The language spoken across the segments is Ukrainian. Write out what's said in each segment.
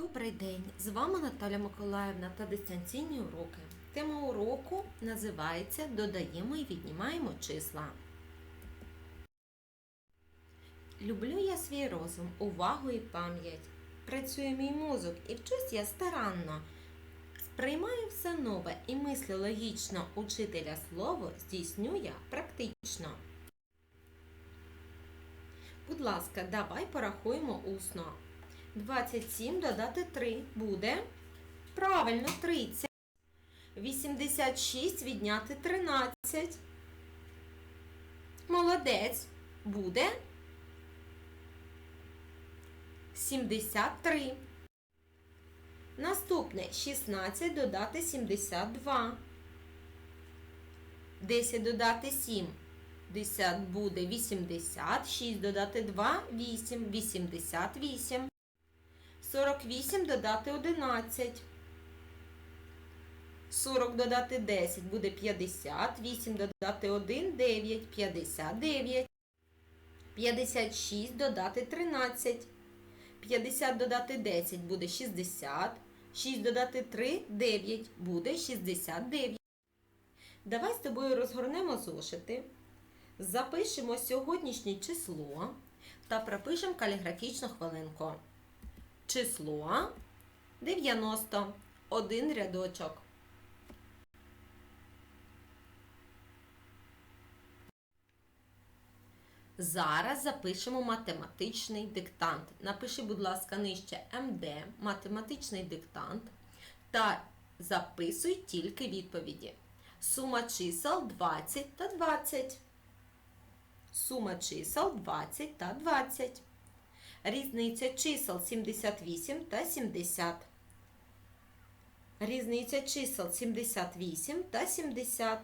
Добрий день! З вами Наталя Миколаївна та дистанційні уроки. Тема уроку називається Додаємо і віднімаємо числа. Люблю я свій розум, увагу і пам'ять. Працює мій мозок і вчусь я старанно. Сприймаю все нове і мислю логічно. Учителя слово здійсню я практично. Будь ласка, давай порахуємо усно. 27 додати 3 буде. Правильно, 30. 86 відняти 13. Молодець. Буде 73. Наступне 16 додати 72. 10 додати 7. 10 буде 80. 6 додати 2 8. 88. 48 додати 11. 40 додати 10 буде 50. 8 додати 1 9. 59. 56 додати 13. 50 додати 10 буде 60. 6 додати 3 9 буде 69. Давай з тобою розгорнемо зошити. Запишемо сьогоднішнє число та пропишемо каліграфічну хвилинку. Число 90. Один рядочок. Зараз запишемо математичний диктант. Напиши, будь ласка, нижче МД, математичний диктант. Та записуй тільки відповіді. Сума чисел 20 та 20. Сума чисел 20 та 20. Різниця чисел 78 та 70. Різниця чисел 78 та 70.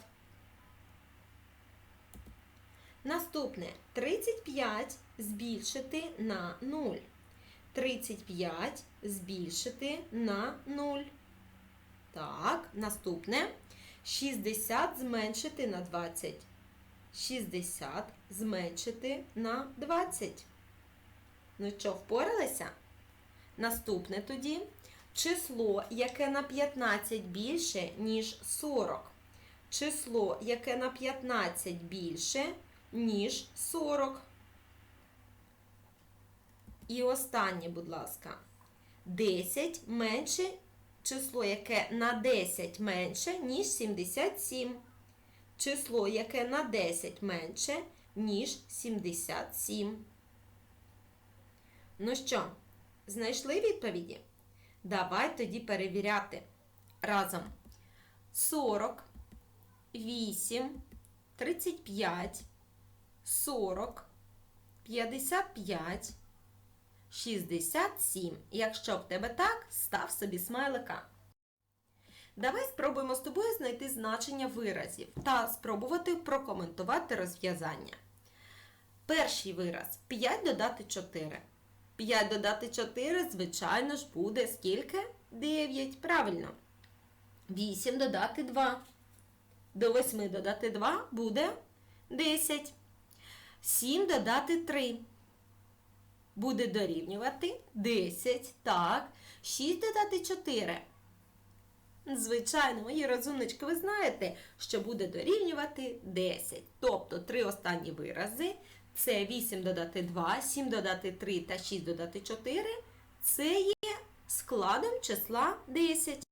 Наступне 35 збільшити на 0. 35 збільшити на 0. Так, наступне 60 зменшити на 20. 60 зменшити на 20. Ну що, впоралися? Наступне тоді число, яке на 15 більше, ніж 40. Число, яке на 15 більше, ніж 40. І останнє, будь ласка, 10 менше число, яке на 10 менше, ніж 77. Число, яке на 10 менше, ніж 77. Ну що, знайшли відповіді? Давай тоді перевіряти разом. 40, 8, 35, 40, 55, 67. Якщо в тебе так, став собі смайлика. Давай спробуємо з тобою знайти значення виразів та спробувати прокоментувати розв'язання. Перший вираз 5 додати 4. 5 додати 4, звичайно ж, буде скільки? 9. Правильно. 8 додати 2. До 8 додати 2 буде 10. 7 додати 3. Буде дорівнювати 10. Так. 6 додати 4. Звичайно, мої розумнички, ви знаєте, що буде дорівнювати 10. Тобто три останні вирази це 8 додати 2, 7 додати 3 та 6 додати 4. Це є складом числа 10.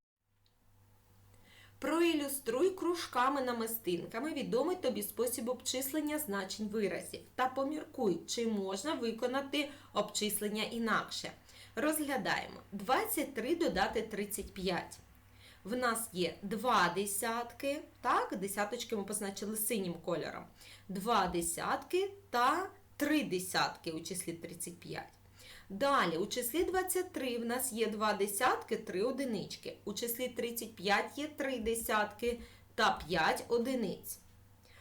Проілюструй кружками-намистинками відомий тобі спосіб обчислення значень виразів та поміркуй, чи можна виконати обчислення інакше. Розглядаємо 23 додати 35. В нас є 2 десятки, так, десяточки ми позначили синім кольором. 2 десятки та 3 десятки у числі 35. Далі, у числі 23 в нас є 2 десятки, 3 одинички. У числі 35 є 3 десятки та 5 одиниць.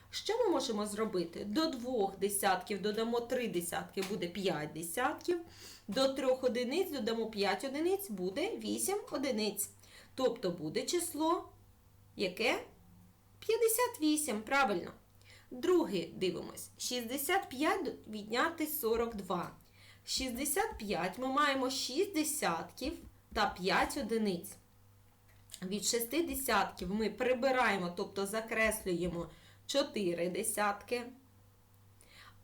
Що ми можемо зробити? До 2 десятків додамо 3 десятки, буде 5 десятків. До 3 одиниць додамо 5 одиниць, буде 8 одиниць. Тобто буде число яке? 58, правильно. Друге дивимось. 65 відняти 42. 65 ми маємо 6 десятків та 5 одиниць. Від 6 десятків ми прибираємо, тобто закреслюємо 4 десятки.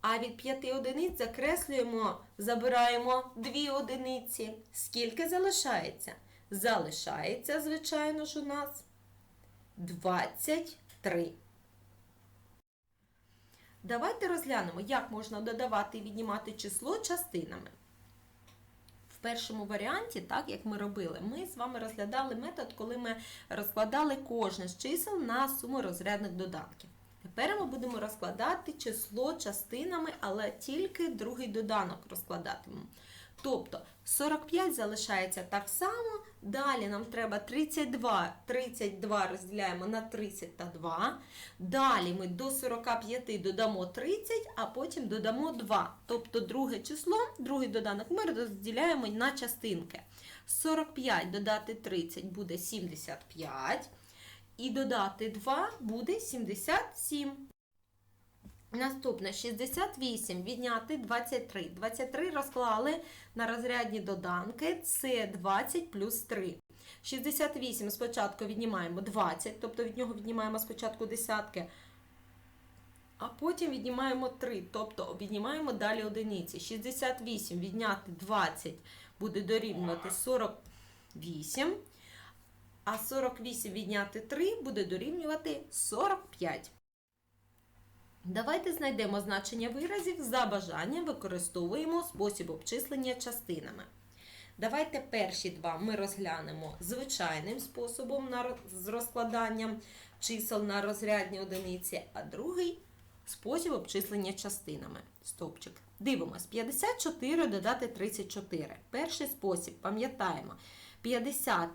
А від 5 одиниць закреслюємо, забираємо 2 одиниці. Скільки залишається? Залишається, звичайно ж, у нас 23. Давайте розглянемо, як можна додавати і віднімати число частинами. В першому варіанті, так як ми робили, ми з вами розглядали метод, коли ми розкладали кожне з чисел на суму розрядних доданків. Тепер ми будемо розкладати число частинами, але тільки другий доданок розкладатимемо. Тобто 45 залишається так само. Далі нам треба 32. 32 розділяємо на 30 та 2. Далі ми до 45 додамо 30, а потім додамо 2. Тобто друге число, другий доданок ми розділяємо на частинки. 45 додати 30 буде 75. І додати 2 буде 77. Наступне 68 відняти 23. 23 розклали на розрядні доданки. Це 20 плюс 3. 68 спочатку віднімаємо 20, тобто від нього віднімаємо спочатку десятки. А потім віднімаємо 3, тобто віднімаємо далі одиниці. 68 відняти 20 буде дорівнювати 48. А 48 відняти 3 буде дорівнювати 45. Давайте знайдемо значення виразів. За бажанням використовуємо спосіб обчислення частинами. Давайте перші два ми розглянемо звичайним способом з розкладанням чисел на розрядні одиниці, а другий спосіб обчислення частинами. Стопчик. Дивимось, 54 додати 34. Перший спосіб, пам'ятаємо, 50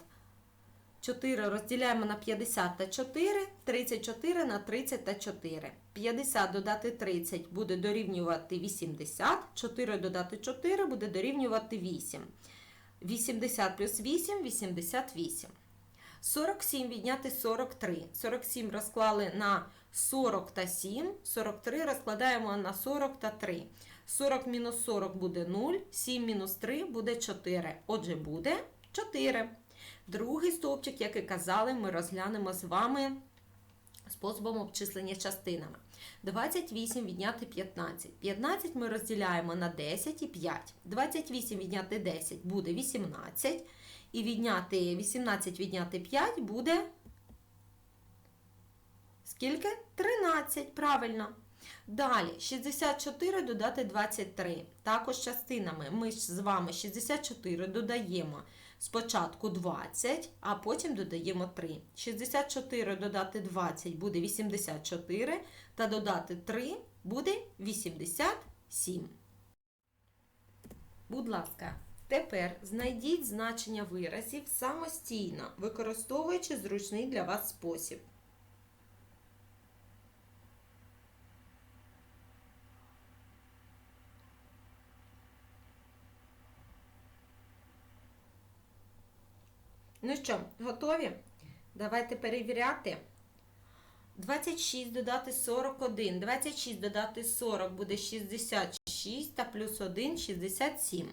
4 розділяємо на 50 та 4, 34 на 30 та 4. 50 додати 30 буде дорівнювати 80, 4 додати 4 буде дорівнювати 8. 80 плюс 8 – 88. 47 відняти 43. 47 розклали на 40 та 7, 43 розкладаємо на 40 та 3. 40 мінус 40 буде 0, 7 мінус 3 буде 4. Отже, буде 4. Другий стовпчик, як і казали, ми розглянемо з вами способом обчислення частинами. 28 відняти 15. 15 ми розділяємо на 10 і 5. 28 відняти 10 буде 18. І відняти 18 відняти 5 буде скільки? 13, правильно. Далі 64 додати 23. Також частинами ми з вами 64 додаємо спочатку 20, а потім додаємо 3. 64 додати 20 буде 84, та додати 3 буде 87. Будь ласка, тепер знайдіть значення виразів самостійно, використовуючи зручний для вас спосіб. Ну що, готові? Давайте перевіряти. 26 додати 41. 26 додати 40 буде 66 та плюс 1 67.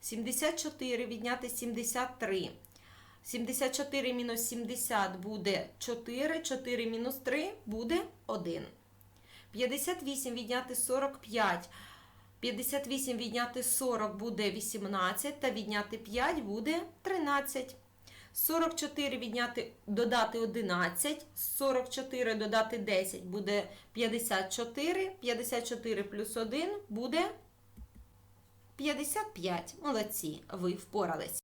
74 відняти 73. 74 мінус 70 буде 4. 4 мінус 3 буде 1. 58 відняти 45. 58 відняти 40 буде 18, та відняти 5 буде 13. 44 відняти додати 11, 44 додати 10 буде 54, 54 плюс 1 буде 55. Молодці, ви впорались.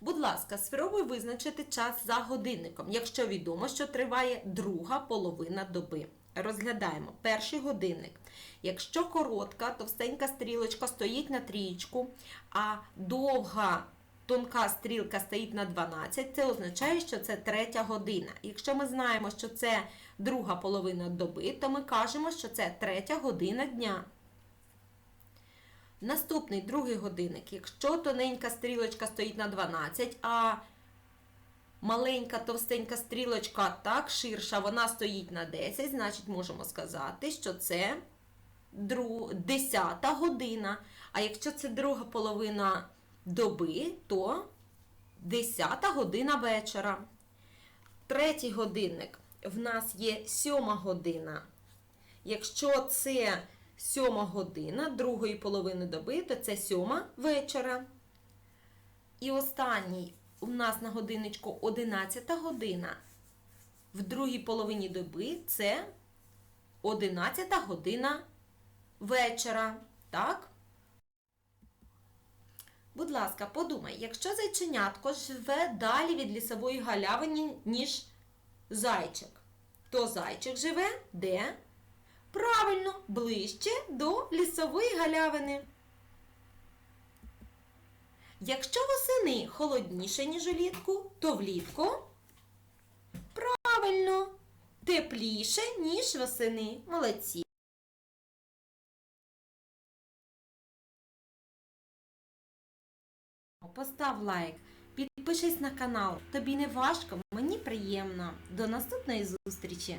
Будь ласка, спробуй визначити час за годинником, якщо відомо, що триває друга половина доби. Розглядаємо перший годинник. Якщо коротка, товстенька стрілочка стоїть на трієчку, а довга тонка стрілка стоїть на 12, це означає, що це третя година. Якщо ми знаємо, що це друга половина доби, то ми кажемо, що це третя година дня. Наступний другий годинник. Якщо тоненька стрілочка стоїть на 12, а маленька товстенька стрілочка так ширша, вона стоїть на 10, значить можемо сказати, що це 10 година. А якщо це друга половина доби, то 10 година вечора. Третій годинник в нас є 7 година. Якщо це 7 година другої половини доби, то це 7 вечора. І останній у нас на годинничку 11 година. В другій половині доби це 11 година вечора. Так? Будь ласка, подумай, якщо зайченятко живе далі від лісової галявини, ніж зайчик, то зайчик живе де? Правильно, ближче до лісової галявини. Якщо восени холодніше, ніж улітку, то влітку правильно тепліше, ніж восени. Молодці. Постав лайк, підпишись на канал. Тобі не важко, мені приємно. До наступної зустрічі!